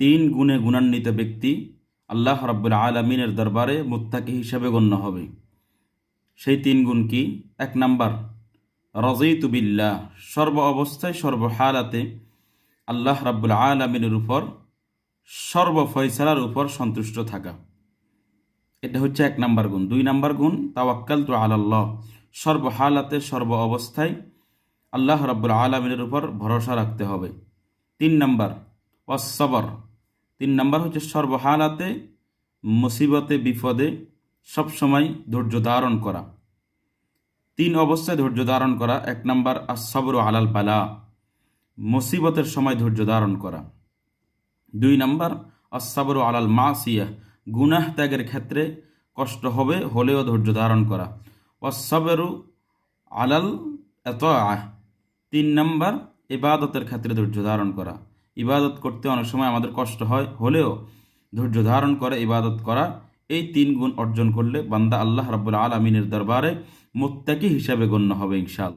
তিন গুণে গুণান্বিত ব্যক্তি আল্লাহ রাব্বুল আলমিনের দরবারে মুত্তাকি হিসাবে গণ্য হবে। সেই তিন গুণ কি? এক নাম্বার রজইতু বিল্লাহ, সর্ব অবস্থায় সর্বহালাতে আল্লাহ রাব্বুল আলমিনের উপর সর্ব ফয়সালার উপর সন্তুষ্ট থাকা। এটা হচ্ছে এক নাম্বার গুণ। দুই নাম্বার গুণ তাওয়াক্কাল তু আলাল্লাহ সর্বহালাতে সর্ব অবস্থায় আল্লাহ রাব্বুল আলমিনের উপর ভরসা রাখতে হবে। তিন নাম্বার অসবর তিন নম্বর হচ্ছে সর্বহালাতে মুসিবতে, বিপদে সবসময় ধৈর্য ধারণ করা। তিন অবস্থায় ধৈর্য ধারণ করা। এক নাম্বার আসবর আলাল পালা মুসিবতের সময় ধৈর্য ধারণ করা। দুই নাম্বার আসাবর আলাল মাসিয়া গুনাহ ত্যাগের ক্ষেত্রে কষ্ট হবে, হলেও ধৈর্য ধারণ করা। অসাবেরু আলাল এত তিন নম্বর ইবাদতের ক্ষেত্রে ধৈর্য ধারণ করা। ইবাদত করতে অনেক সময় আমাদের কষ্ট হয়, হলেও ধৈর্য ধারণ করে ইবাদত করা, এই তিন গুণ অর্জন করলে বান্দা আল্লাহ রাবুল আলমিনের দরবারে মোত্তাকি হিসাবে গণ্য হবে ইনশাল